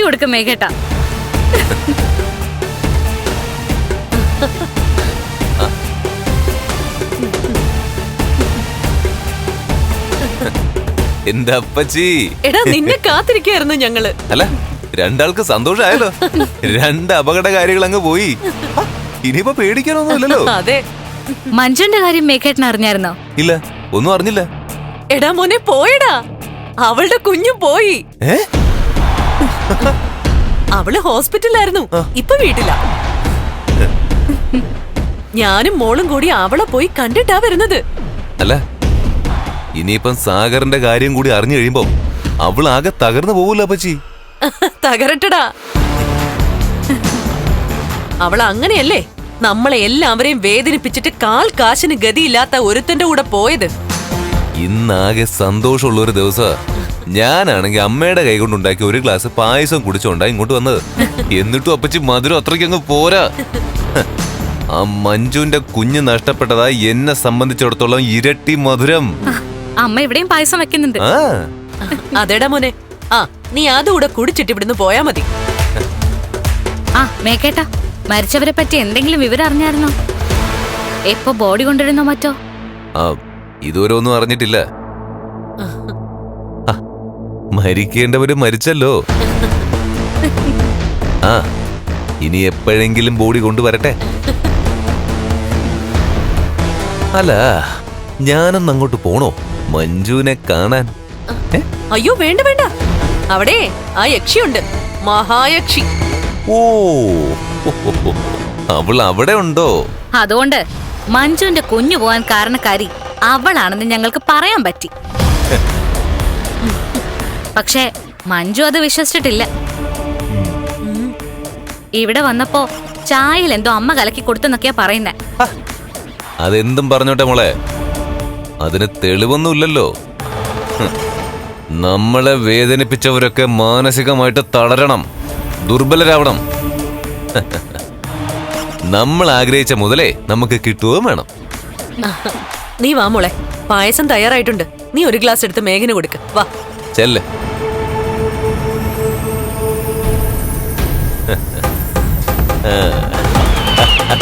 കൊടുക്ക് മേഘേട്ടാ. എന്റെ അപ്പച്ചി? എടാ നിന്നെ കാത്തിരിക്കായിരുന്നു ഞങ്ങൾ. അല്ല രണ്ടാൾക്ക് സന്തോഷമായല്ലോ. രണ്ട് അപകട കാര്യങ്ങൾ അങ്ങ് പോയി. ഇനിയിപ്പോ പേടിക്കാനൊന്നുമില്ലല്ലോ. അതെ. മഞ്ജുന്റെ കാര്യം മേഘേട്ടൻ അറിഞ്ഞായിരുന്നോ? ഇല്ല ഒന്നും അറിഞ്ഞില്ല. എടാ മോനെ പോയടാ. അവളുടെ കുഞ്ഞു പോയി. ഏ? അവൾ ഹോസ്പിറ്റലിലായിരുന്നു. ഇപ്പൊ വീട്ടില. ഞാനും മോളും കൂടി അവളെ പോയി കണ്ടിട്ടാ വരുന്നത്. അല്ല ഇനിയിപ്പം സാഗറിന്റെ കാര്യം കൂടി അറിഞ്ഞു കഴിയുമ്പോ അവൾ ആകെ തകർന്നു പോകൂല അപ്പച്ചി. തകരട്ടടാ. അവൾ അങ്ങനെയല്ലേ നമ്മളെ എല്ലാവരെയും വേദനിപ്പിച്ചിട്ട് കാൽ കാശിന് ഗതിയില്ലാത്ത ഒരുത്തന്റെ കൂടെ പോയത്. ഇന്നാകെ സന്തോഷമുള്ള ഒരു ദിവസം. ഞാനാണെങ്കിൽ അമ്മയുടെ കൈ കൊണ്ടുണ്ടാക്കിയ ഒരു ഗ്ലാസ് പായസം കുടിച്ചോണ്ടാ ഇങ്ങോട്ട് വന്നത്. എന്നിട്ടും അപ്പച്ചി മധുരം അത്രയ്ക്ക് അങ്ങ് പോരാ. ആ മഞ്ജുവിന്റെ കുഞ്ഞ് നഷ്ടപ്പെട്ടതാ എന്നെ സംബന്ധിച്ചിടത്തോളം ഇരട്ടി മധുരം. അമ്മ ഇവിടെയും പായസം വെക്കുന്നുണ്ട്. ആ. അതെടാ മോനെ. ആ നീ അതുകൂടെ കുടിച്ചിട്ട് ഇവിടുന്ന് പോയാ മതി. ആ മേക്കേട്ടാ മരിച്ചവരെ പറ്റി എന്തെങ്കിലും വിവരം അറിഞ്ഞായിരുന്നോ? എപ്പോ ബോഡി കൊണ്ടുവരുന്നോ മറ്റോ? ആ ഇതുവരെ ഒന്നും അറിഞ്ഞിട്ടില്ല മരിക്കേണ്ടവര് മരിച്ചല്ലോ. ആ ഇനി എപ്പോഴെങ്കിലും ബോഡി കൊണ്ടുവരട്ടെ. അല്ല ഞാനൊന്ന് അങ്ങോട്ട് പോണോ? മഞ്ജുവിനെ കാണാൻ. അയ്യോ വേണ്ട വേണ്ട. അവിടെ ആ യക്ഷിയുണ്ട്. മഹായക്ഷി. ഓ അവൾ അവിടെ ഉണ്ടോ? അതുകൊണ്ട് മഞ്ജുവിന്റെ കുഞ്ഞു പോവാൻ കാരണക്കാരി അവളാണെന്ന് ഞങ്ങൾക്ക് പറയാൻ പറ്റി. പക്ഷേ മഞ്ജു അത് വിശ്വസിച്ചിട്ടില്ല. ഇവിടെ വന്നപ്പോ ചായയിൽ എന്തോ അമ്മ കലക്കി കൊടുത്തെന്നൊക്കെയാ പറയുന്നേ. അതെന്തും പറഞ്ഞോട്ടെ മോളെ. അതിന് തെളിവൊന്നുമില്ലല്ലോ. നമ്മളെ വേദനിപ്പിച്ചവരൊക്കെ മാനസികമായിട്ട് തളരണം. ദുർബലരാവണം. നമ്മൾ ആഗ്രഹിച്ച മുതലേ നമുക്ക് കിട്ടുകയും വേണം. നീ വാ മോളെ. പായസം തയ്യാറായിട്ടുണ്ട്. നീ ഒരു ഗ്ലാസ് എടുത്ത് മേഘന് കൊടുക്ക്. വാ. ചെല്ല്. ആ